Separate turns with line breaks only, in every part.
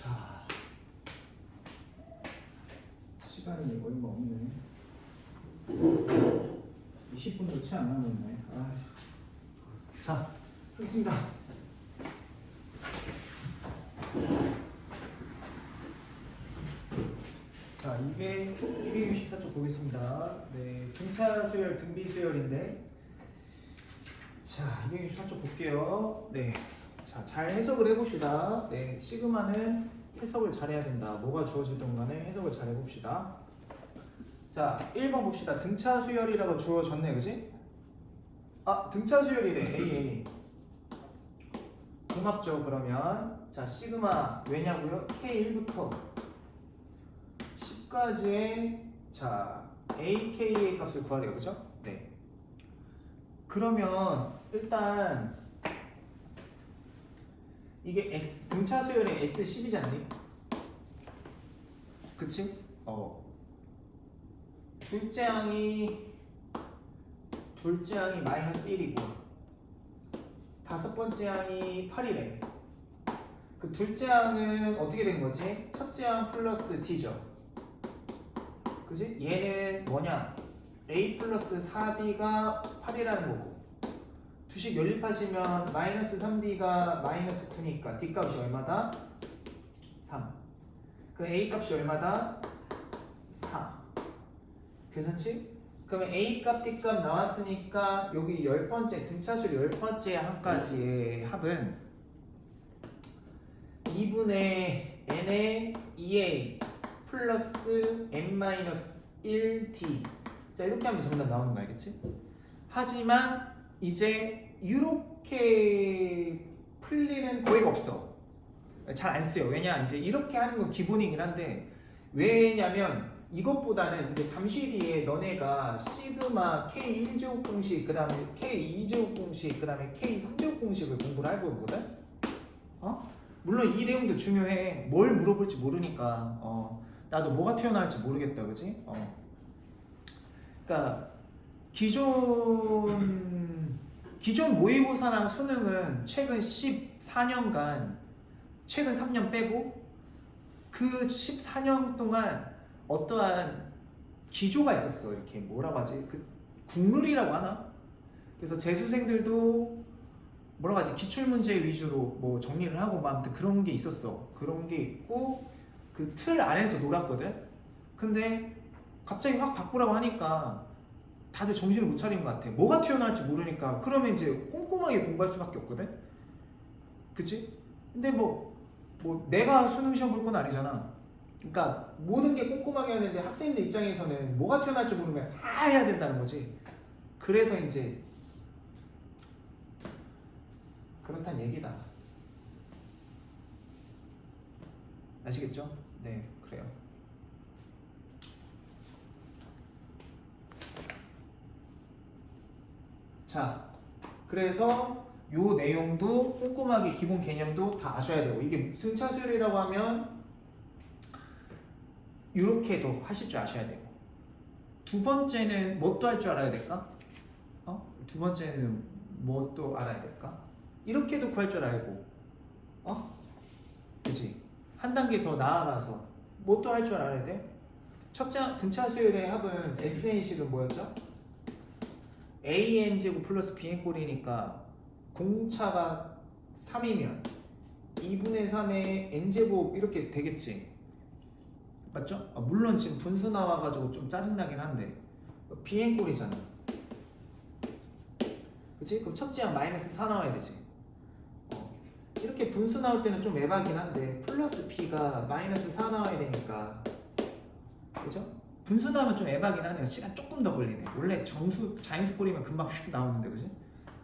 자 시간이 얼마 없네. 20분도 채 안 남았네. 아휴. 자 하겠습니다. 자 200, 264쪽 보겠습니다. 네 등차 수열 등비 수열인데. 자 264쪽 볼게요. 네 자 잘 해석을 해봅시다. 네 시그마는 해석을 잘해야 된다. 뭐가 주어지든 간에 해석을 잘 해봅시다. 자 1번 봅시다. 등차 수열이라고 주어졌네 그지? 아 등차 수열이래. A A. 궁합죠 그러면. 자 시그마. 왜냐고요? K1부터. 10까지의 자 AK의 값을 구하래요. 그죠? 네. 그러면 일단 이게 S 등차 수열의 S10이지 않니? 그치? 어 둘째 항이 둘째 항이 마이너스 1이고 다섯 번째 항이 8이래 그 둘째 항은 어떻게 된 거지? 첫째 항 플러스 T죠 그지? 얘는 뭐냐? A 플러스 4B가 8이라는 거고 두식 연립하시면 마이너스 3B가 마이너스 9니까 D 값이 얼마다? 3 그럼 A 값이 얼마다? 4 괜찮지? 그러면 A 값, D 값 나왔으니까 여기 열 번째 등차수열 열 번째 한까지의 합은 2분의 n의 2a 플러스 n-1d 자 이렇게 하면 정답 나오는 거 알겠지? 하지만 이제 이렇게 풀리는 거의가 없어 잘안 쓰요 왜냐 이제 이렇게 하는 건 기본이긴 한데 왜냐면 이것보다는 이제 잠시 뒤에 너네가 시그마 K1제곱 공식 그 다음에 K2제곱 공식 그 다음에 K3제곱 공식을 공부를 할 거거든 어? 물론 이 내용도 중요해 뭘 물어볼지 모르니까 어, 나도 뭐가 튀어나올지 모르겠다 그지? 어. 그러니까 기존 기존 모의고사랑 수능은 최근 14년간 최근 3년 빼고 그 14년 동안 어떠한 기조가 있었어? 이렇게 뭐라고 하지? 그 국룰이라고 하나? 그래서 재수생들도 뭐라고 하지? 기출 문제 위주로 뭐 정리를 하고 막 아무튼 그런 게 있었어. 그런 게 있고 그 틀 안에서 놀았거든? 근데 갑자기 확 바꾸라고 하니까 다들 정신을 못 차린 것 같아. 뭐가 튀어나올지 모르니까 그러면 이제 꼼꼼하게 공부할 수밖에 없거든? 그치? 근데 뭐, 뭐 내가 수능 시험 볼 건 아니잖아. 그러니까 모든 게 꼼꼼하게 하는데 학생들 입장에서는 뭐가 튀어나올지 모르면 다 해야 된다는 거지. 그래서 이제 그렇단 얘기다. 아시겠죠? 네 그래요 자 그래서 요 내용도 꼼꼼하게 기본 개념도 다 아셔야 되고 이게 승차수열이라고 하면 이렇게도 하실 줄 아셔야 되고 두 번째는 뭐또할줄 알아야 될까? 어? 두 번째는 뭐또 알아야 될까? 이렇게도 구할 줄 알고 어? 그치? 한 단계 더 나아가서 뭐또할줄 알아야 돼? 첫째 등차 수열의 합은 SN식은 뭐였죠? AN 제곱 플러스 BN 꼴이니까 공차가 3이면 2분의 3의 N제곱 이렇게 되겠지 맞죠? 아, 물론 지금 분수 나와가지고 좀 짜증나긴 한데 BN 꼴이잖아 그치? 그럼 첫째 항 마이너스 4 나와야 되지 어, 이렇게 분수 나올 때는 좀 에바긴 한데 플러스 P가 마이너스 4 나와야 되니까 그죠? 분수 나오면 좀 에바긴 하네요 시간 조금 더 걸리네 원래 정수 자연수 꼴이면 금방 슉 나오는데 그지?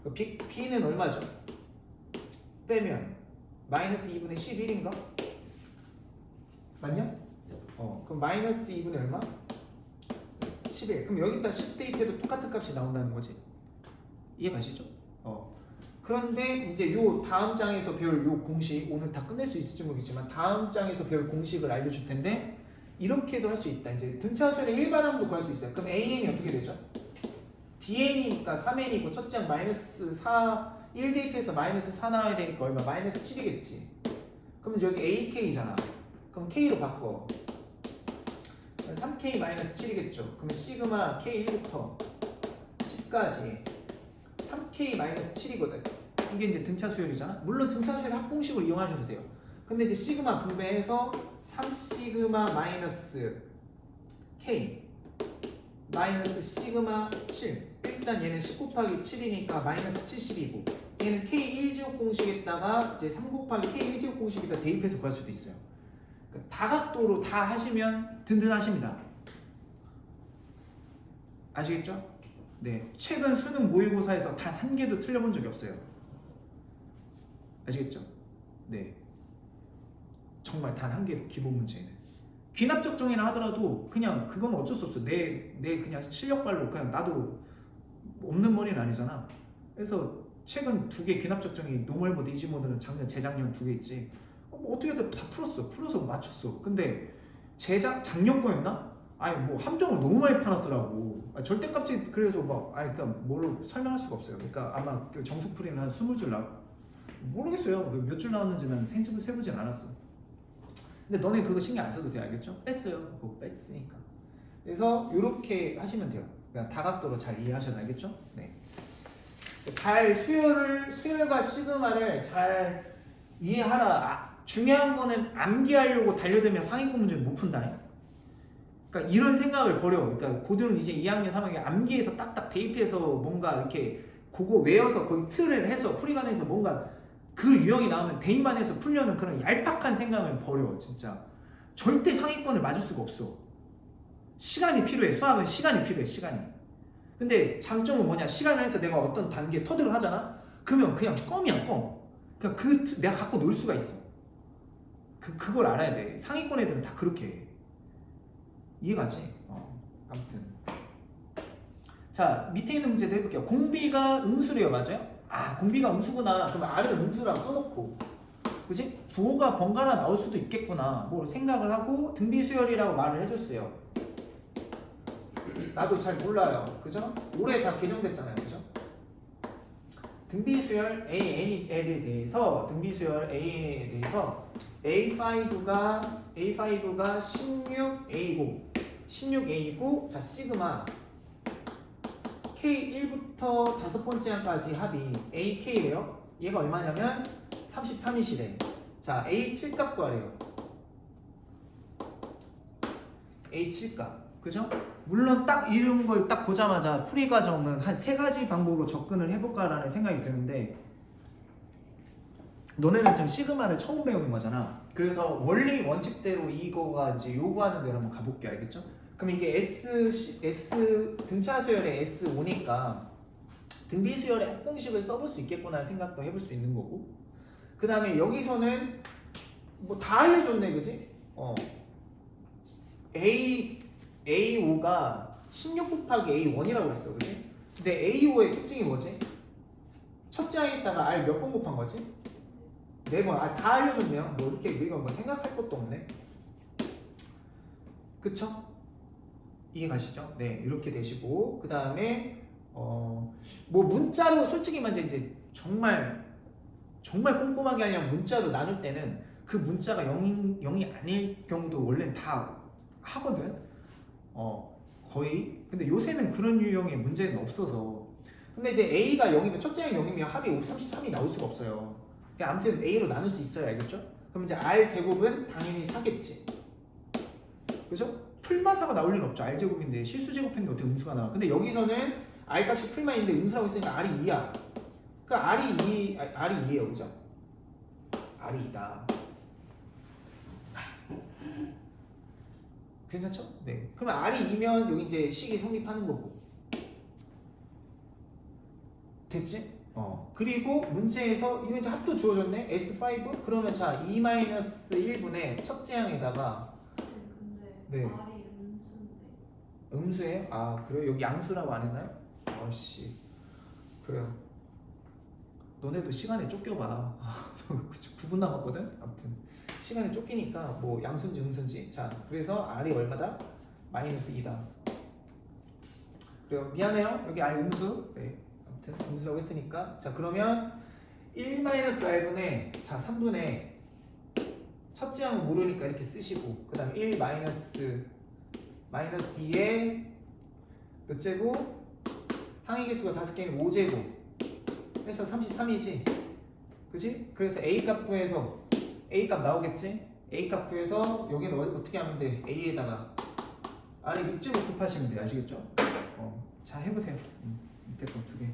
그 P, P는 얼마죠? 빼면 마이너스 2분의 11인가? 맞냐? 어 그럼 마이너스 2분의 얼마? 11 그럼 여기다 10 대입해도 똑같은 값이 나온다는 거지 이해 가시죠? 어 그런데 이제 요 다음 장에서 배울 요 공식 오늘 다 끝낼 수 있을지 모르겠지만 다음 장에서 배울 공식을 알려줄 텐데 이렇게도 할 수 있다 이제 등차수열의 일반항도 구할 수 있어요 그럼 AN이 어떻게 되죠? DN이니까 3N이고 첫째 항 마이너스 4 1 대입해서 마이너스 4 나와야 되니까 얼마? 마이너스 7이겠지 그럼 여기 AK잖아. 그럼 K로 바꿔. 3K 마이너스 7이겠죠. 그럼 시그마 K1부터 10까지 3K 마이너스 7이거든. 이게 이제 등차 수열이잖아. 물론 등차 수열 합공식을 이용하셔도 돼요. 근데 이제 시그마 분배해서 3 시그마 마이너스 K 마이너스 시그마 7 일단 얘는 10 곱하기 7이니까 마이너스 70이고 얘는 K 1제곱 공식에다가 이제 3 곱하기 K 1제곱 공식에다 대입해서 구할 수도 있어요. 그러니까 다각도로 다 하시면 든든하십니다. 아시겠죠? 네. 최근 수능 모의고사에서 단 한 개도 틀려본 적이 없어요. 아시겠죠? 네. 정말 단 한 개도 기본 문제는. 귀납 적 정이라 하더라도 그냥 그건 어쩔 수 없어. 내, 내 그냥 실력발로 그냥 나도 없는 머리는 아니잖아. 그래서 최근 두 개 귀납 적 정이 노멀 모드, 이지 모드는 작년, 재작년 두 개 있지. 어, 뭐 어떻게든 다 풀었어. 풀어서 맞췄어. 근데 재작 작년 거였나? 아니 뭐 함정을 너무 많이 파놨더라고. 아, 절대 값이 그래서 막 아니 그러니까 뭐로 설명할 수가 없어요. 그러니까 아마 그 정수풀이는 한 20줄 나 모르겠어요. 몇 줄 나왔는지는 생집을 세보진 않았어. 근데 너네 그거 신경 안 써도 돼 알겠죠? 뺐어요. 그거 뺐으니까. 그래서 이렇게 하시면 돼요. 그냥 다각도로 잘 이해하셔야 알겠죠? 네. 잘 수열을 수열과 시그마를 잘 이해하라. 아, 중요한 거는 암기하려고 달려들면 상위권 문제는 못 푼다. 그러니까 이런 생각을 버려. 그러니까 고등은 이제 2학년 3학년 암기해서 딱딱 대입해서 뭔가 이렇게 그거 외워서 거기 틀을 해서 풀이관에서 뭔가 그 유형이 나오면 대입만 해서 풀려는 그런 얄팍한 생각을 버려 진짜. 절대 상위권을 맞을 수가 없어. 시간이 필요해. 수학은 시간이 필요해 시간이. 근데 장점은 뭐냐? 시간을 해서 내가 어떤 단계에 터득을 하잖아? 그러면 그냥 껌이야 껌. 그냥 그 트- 내가 갖고 놀 수가 있어. 그, 그걸 알아야 돼. 상위권 애들은 다 그렇게 해. 이해가지? 어, 아무튼. 자 밑에 있는 문제도 해볼게요. 공비가 음수래요 맞아요? 아 공비가 음수구나. 그럼 R을 음수라고 써놓고. 그지? 부호가 번갈아 나올 수도 있겠구나. 뭐 생각을 하고 등비수열이라고 말을 해줬어요. 나도 잘 몰라요. 그죠? 올해 다 개정됐잖아요. 그죠? 등비수열 AN에 대해서 등비수열 A에 대해서 A5가 A5가 16A고 16A고 자 시그마 K1부터 다섯 번째 항까지 합이 AK예요. 얘가 얼마냐면 33이시래. 자, A7 값 구하래요. A7 값. 그죠? 물론 딱 이런 걸 딱 보자마자 풀이 과정은 한 세 가지 방법으로 접근을 해볼까라는 생각이 드는데 너네는 지금 시그마를 처음 배우는 거잖아. 그래서 원리 원칙대로 이거가 이제 요구하는 대로 한번 가볼게 알겠죠? 그럼 이게 S 시- S 등차 수열의 S5니까 등비 수열의 합공식을 써볼 수 있겠구나 생각도 해볼 수 있는 거고. 그 다음에 여기서는 뭐 다 알려줬네, 그지? 어. A A5가 16 곱하기 A1이라고 그랬어, 그지? 근데 A5의 특징이 뭐지? 첫째 항에다가 R 몇 번 곱한 거지? 네 번. 아, 다 알려줬네요. 뭐 이렇게 우리가 뭐 생각할 것도 없네. 그쵸? 이해 가시죠? 네, 이렇게 되시고 그 다음에 어 뭐 문자로 솔직히 말해 이제 정말 정말 꼼꼼하게 하려면 문자로 나눌 때는 그 문자가 0이, 0이 아닐 경우도 원래는 다 하거든. 어 거의. 근데 요새는 그런 유형의 문제는 없어서. 근데 이제 A가 0이면 첫째 항 0이면 합이 5, 33이 나올 수가 없어요. 그러니까 아무튼 A로 나눌 수 있어요, 알겠죠? 그럼 이제 R 제곱은 당연히 4겠지. 그죠? 풀마사가 나올 리는 없죠. R 제곱인데 실수 제곱했는데 어떻게 음수가 나와? 근데 여기서는 R 값이 풀만 있는데 음수라고 했으니까 R이 2야. 그러니까 R이 2, R이 2예요, 그죠? R이 2다. 괜찮죠? 네. 그러면 R이 2면 여기 이제 식이 성립하는 거고. 됐지? 어. 그리고 문제에서 이거 이제 합도 주어졌네. S5 그러면 자 2-1분의 첫째 항에다가
근데
네.
말이
음수예요? 아 그래요? 여기 양수라고 안 했나요? 아씨 그래요 너네도 시간에 쫓겨봐 9분 남았거든? 아무튼 시간에 쫓기니까 뭐 양수인지 음수인지 자 그래서 R이 얼마다? 마이너스 2다 그래요 미안해요 여기 R 음수 네 아무튼 음수라고 했으니까 자 그러면 1 마이너스 R분의 자 3분의 첫째 항은 모르니까 이렇게 쓰시고 그 다음에 1 마이너스 마이너스 2에 몇 제곱? 항의 개수가 다섯 개는 5제곱 해서 33이지 그지? 그래서 A 값 구해서 A 값 나오겠지? A 값 구해서 여기는 어- 어떻게 하면 돼? A에다가 아래 6제곱 곱하시면 돼 아시겠죠? 어, 자 해보세요 음, 밑에 거두 개.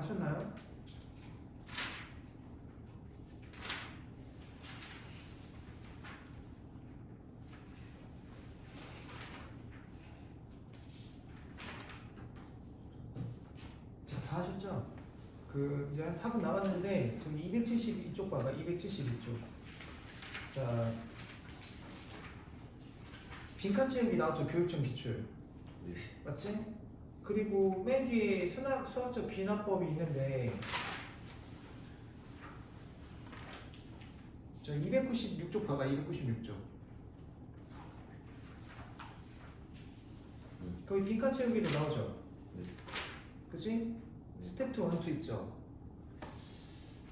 하셨나요? 자, 다 하셨죠? 그 이제 한 4분 남았는데 지금 272쪽 봐봐. 272쪽. 자. 빈칸 채우기 나왔죠. 교육청 기출.
네.
맞지? 그리고 맨 뒤에 수학, 수학적 귀납법이 있는데 자 296쪽 봐봐 296쪽
음.
거기 빈칸 채우기도 나오죠
네.
그치? 스텝 2, 1, 2 있죠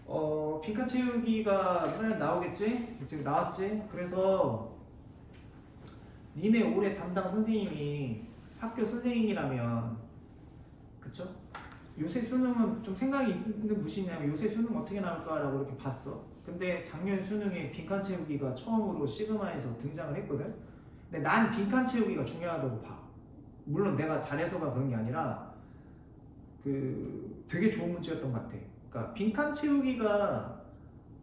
어 빈칸 채우기가 이번에 나오겠지? 지금 나왔지? 그래서 니네 올해 담당 선생님이 학교 선생님이라면 그쵸? 요새 수능은 좀 생각이 있는 무엇이냐면 요새 수능 어떻게 나올까라고 이렇게 봤어. 근데 작년 수능에 빈칸 채우기가 처음으로 시그마에서 등장을 했거든? 근데 난 빈칸 채우기가 중요하다고 봐. 물론 내가 잘해서가 그런 게 아니라 그 되게 좋은 문제였던 것 같아. 그러니까 빈칸 채우기가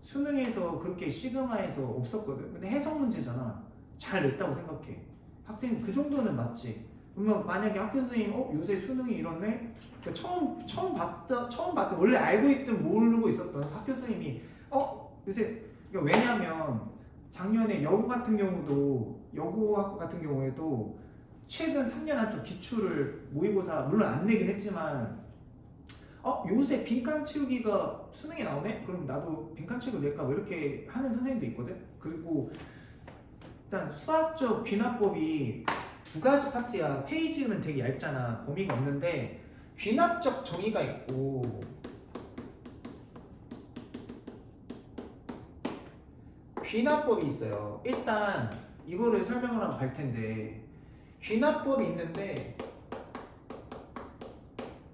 수능에서 그렇게 시그마에서 없었거든. 근데 해석 문제잖아. 잘 냈다고 생각해. 학생 그 정도는 맞지 그러면 만약에 학교 선생님 어 요새 수능이 이렇네? 그러니까 처음 처음 봤다 처음 봤다 원래 알고 있든 모르고 있었던 학교 선생님이 어 요새 그러니까 왜냐하면 작년에 여고 같은 경우도 여고 같은 경우에도 최근 3년 한쪽 기출을 모의고사 물론 안 내긴 했지만 어 요새 빈칸 채우기가 수능에 나오네? 그럼 나도 빈칸 채우기 낼까? 뭐 이렇게 하는 선생님도 있거든? 그리고 일단 수학적 귀납법이 두 가지 파트야. 페이지는 되게 얇잖아. 범위가 없는데 귀납적 정의가 있고 귀납법이 있어요. 일단 이거를 설명을 하고 갈 텐데 귀납법이 있는데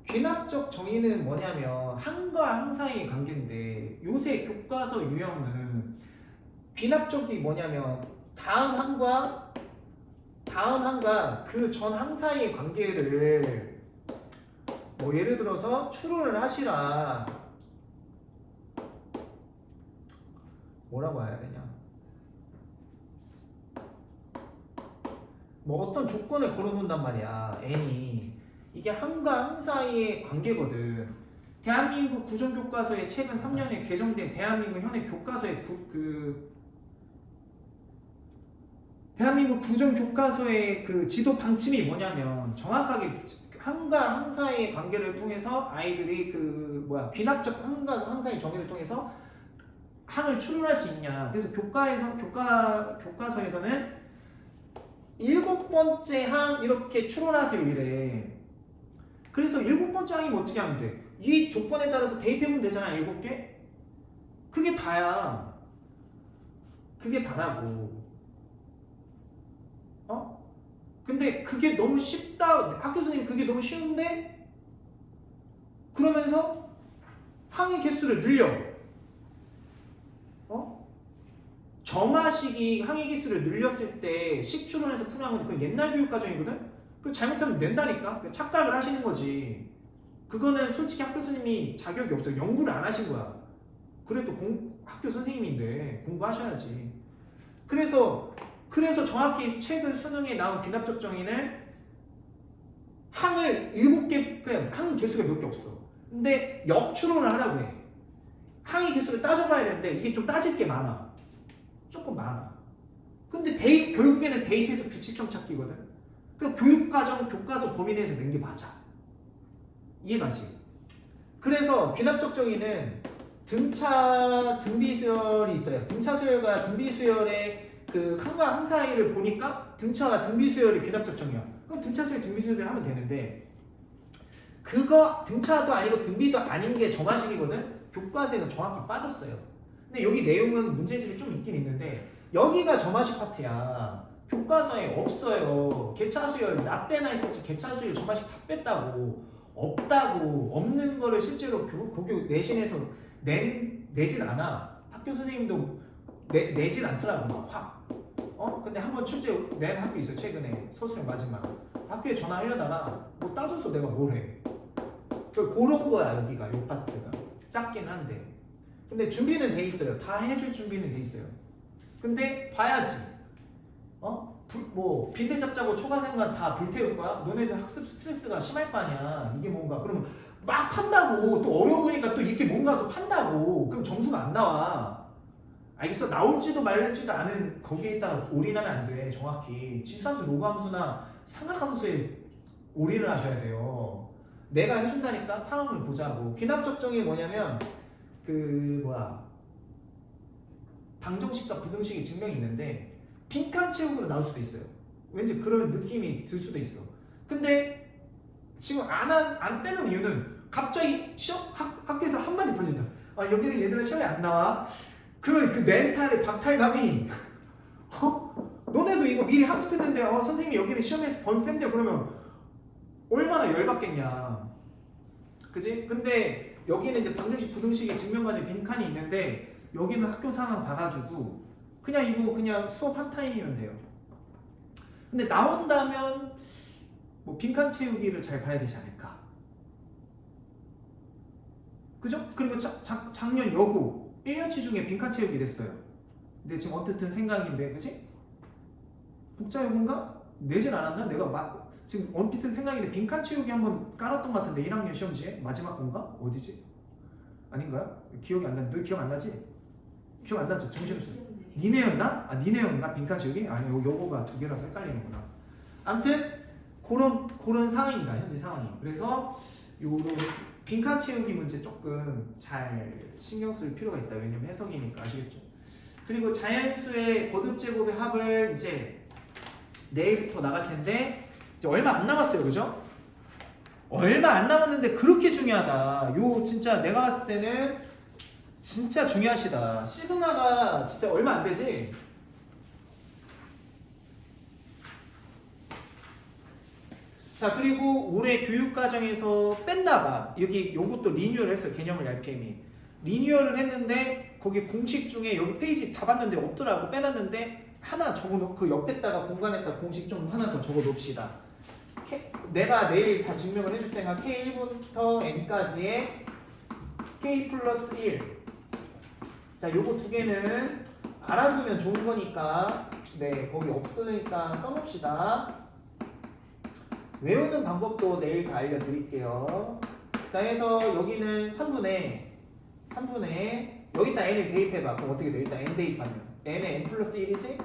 귀납적 정의는 뭐냐면 항과 항 사이의 관계인데 요새 교과서 유형은 귀납적이 뭐냐면 다음 항과 다음 항과 그 전 항 사이의 관계를 뭐 예를 들어서 추론을 하시라. 뭐라고 해야 되냐? 뭐 어떤 조건을 걸어놓는단 말이야 n이. 이게 항과 항 사이의 관계거든. 대한민국 구정교과서에 최근 3년에 개정된 대한민국 현행 교과서의 구, 그 대한민국 구정 교과서의 그 지도 방침이 뭐냐면 정확하게 항과 항 사이의 관계를 통해서 아이들이 그 뭐야 귀납적 항과 항 사이의 정의를 통해서 항을 추론할 수 있냐. 그래서 교과에서 교과 교과서에서는 일곱 번째 항 이렇게 추론하세요 이래. 그래서 일곱 번째 항이면 어떻게 하면 돼? 이 조건에 따라서 대입해보면 되잖아 일곱 개. 그게 다야. 그게 다라고. 어? 근데 그게 너무 쉽다. 학교 선생님 그게 너무 쉬운데? 그러면서 항의 개수를 늘려. 어? 점화식이 항의 개수를 늘렸을 때 식추론에서 풀어한 건 그건 옛날 교육 과정이거든? 그 잘못하면 낸다니까? 그 착각을 하시는 거지. 그거는 솔직히 학교 선생님이 자격이 없어. 연구를 안 하신 거야. 그래도 공, 학교 선생님인데 공부하셔야지. 그래서 그래서 정확히 최근 수능에 나온 귀납적 정의는 항을 일곱 개, 그냥 항 개수가 몇 개 없어. 근데 역추론을 하라고 해. 항의 개수를 따져봐야 되는데 이게 좀 따질 게 많아. 조금 많아. 근데 대입, 결국에는 대입해서 규칙성 찾기거든. 그 교육과정, 교과서 범위 내에서 낸 게 맞아. 이해가지? 그래서 귀납적 정의는 등차 등비 수열이 있어요. 등차 수열과 등비 수열의 그 항과 항 사이를 보니까 등차와 등비 수열이 귀납적 정의야. 그럼 등차 수열, 등비 수열을 하면 되는데 그거 등차도 아니고 등비도 아닌 게 점화식이거든. 교과서에서 정확히 빠졌어요. 근데 여기 내용은 문제집이 좀 있긴 있는데 여기가 점화식 파트야. 교과서에 없어요. 개차 수열 나 때나 있었지 개차 수열 점화식 다 뺐다고 없다고 없는 거를 실제로 교, 고교 내신에서 낸 내진 않아. 학교 선생님도 내, 내진 않더라고 막 확. 어? 근데 한 번 출제 낸 학교 있어 최근에 서술형 마지막 학교에 전화하려다가 뭐 따져서 내가 뭘 해. 그 그런 거야 여기가 요 파트가 작긴 한데 근데 준비는 돼 있어요. 다 해줄 준비는 돼 있어요. 근데 봐야지. 어? 불, 뭐 빈대 잡자고 초과생관 다 불태울 거야? 너네들 학습 스트레스가 심할 거 아니야. 이게 뭔가 그러면 막 판다고 또 어려우니까 또 이렇게 뭔가 또 판다고 그럼 점수가 안 나와 알겠어. 나올지도 말지도 않은 거기에 있다가 올인하면 안 돼 정확히. 지수함수 로그함수나 삼각함수에 올인을 하셔야 돼요. 내가 해준다니까 상황을 보자고. 귀납적정이 뭐냐면 그 뭐야. 방정식과 부등식의 증명이 있는데 빈칸 채우기로 나올 수도 있어요. 왠지 그런 느낌이 들 수도 있어. 근데 지금 안, 한- 안 빼는 이유는 갑자기 시험 학, 학교에서 한 마디 던진다. 아 여기는 얘들아 시험에 안 나와. 그런 그 멘탈의 박탈감이 어? 너네도 이거 미리 학습했는데 어, 선생님이 여기는 시험에서 뺀대 그러면 얼마나 열받겠냐. 그지? 근데 여기는 이제 방정식 부등식의 증명과정 빈칸이 있는데 여기는 학교 상황 봐가지고 그냥 이거 그냥 수업 한 타임이면 돼요. 근데 나온다면 뭐 빈칸 채우기를 잘 봐야 되지 않을까. 그죠? 그리고 자, 자, 작년 여고 1년치 중에 빈칸 채우기 됐어요. 근데 지금 어떻든 생각인데, 그지? 복자여고인가? 내진 않았나? 내가 막 지금 언뜻은 생각인데 빈칸 채우기 한번 깔았던 것 같은데 1학년 시험지에 마지막 건가? 어디지? 아닌가요? 기억이 안 나. 너 기억 안 나지? 기억 안 나죠? 정신없어. 니네였나? 아 니네였나? 빈칸 채우기? 아니 요 요거가 두 개라서 헷갈리는구나. 아무튼 그런 그런 상황입니다. 현재 상황이. 그래서 요런 빈칸 채우기 문제 조금 잘 신경 쓸 필요가 있다. 왜냐면 해석이니까 아시겠죠? 그리고 자연수의 거듭 제곱의 합을 이제 내일부터 나갈 텐데 이제 얼마 안 남았어요. 그죠? 얼마 안 남았는데 그렇게 중요하다. 요 진짜 내가 봤을 때는 진짜 중요하시다. 시그마가 진짜 얼마 안 되지? 자 그리고 올해 교육과정에서 뺐나봐. 여기 요것도 리뉴얼 했어요 개념을 RPM이. 리뉴얼을 했는데 거기 공식 중에 여기 페이지 다 봤는데 없더라고 빼놨는데 하나 적어놓고 그 옆에다가 공간에다 공식 좀 하나 더 적어놓읍시다. K- 내가 내일 다 증명을 해줄 테니까 K1부터 N까지의 K 플러스 1 자, 요거 두 개는 알아두면 좋은 거니까 네, 거기 없으니까 써봅시다. 외우는 방법도 내일 다 알려드릴게요. 자, 해서 여기는 3분의 3분의 여기다 n을 대입해봐. 그럼 어떻게 돼? 일단 n 대입하면 n에 n 플러스 1이지?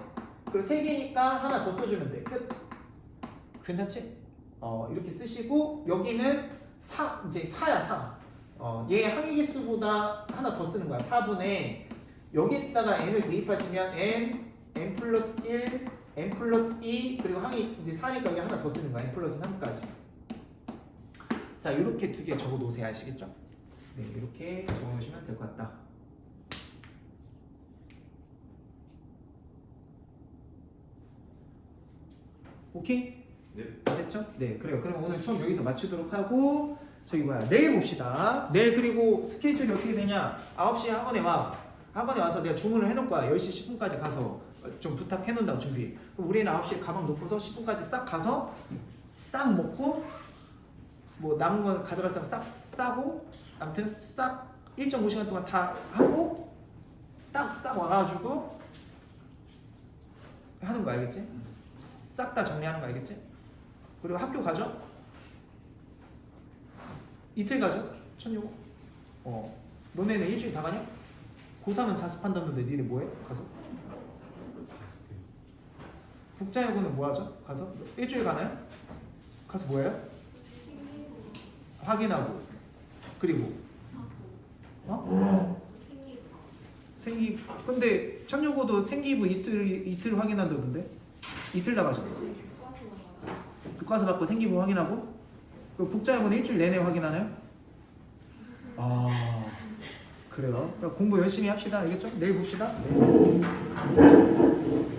그리고 3개니까 하나 더 써주면 돼. 끝. 괜찮지? 어, 이렇게 쓰시고 여기는 4, 이제 4야 4. 어, 얘 항의계수보다 하나 더 쓰는 거야. 4분의 여기다가 n을 대입하시면 n, n 플러스 1, n 플러스 2 그리고 항의 이제 4니까 여기 하나 더 쓰는 거야. n 플러스 3까지. 자, 이렇게 두 개 적어 놓으세요. 아시겠죠? 네, 이렇게 적어 놓으시면 될 것 같다. 오케이?
네.
다 됐죠? 네, 그래요. 그럼 오늘 수업 여기서 마치도록 하고 저기 뭐야 내일 봅시다. 내일 그리고 스케줄이 어떻게 되냐? 9시에 학원에 와. 학원에 와서 내가 주문을 해놓을 거야. 10시 10분까지 가서 좀 부탁해 놓는다고 준비. 우리는 9시에 가방 놓고서 10분까지 싹 가서 싹 먹고 뭐 남은 건 가져가서 싹 싸고 아무튼 싹 1.5시간 동안 다 하고 딱 싹 와가지고 하는 거 알겠지? 싹 다 정리하는 거 알겠지? 그리고 학교 가죠? 이틀 가죠? 천요고? 어. 너네는 일주일 다 가냐? 고3은 자습한다는데 니네 뭐해? 가서? 복자여고는 뭐 하죠? 가서? 일주일 가나요? 가서 뭐 해요? 확인하고 그리고 어? 생기 근데 천요고도 생기부 이틀 이틀 확인한다던데 이틀 나가죠 교과서 받고 생기부 확인하고 그 복자여고는 일주일 내내 확인하나요? 아 그래요 공부 열심히 합시다 알겠죠? 내일 봅시다 네.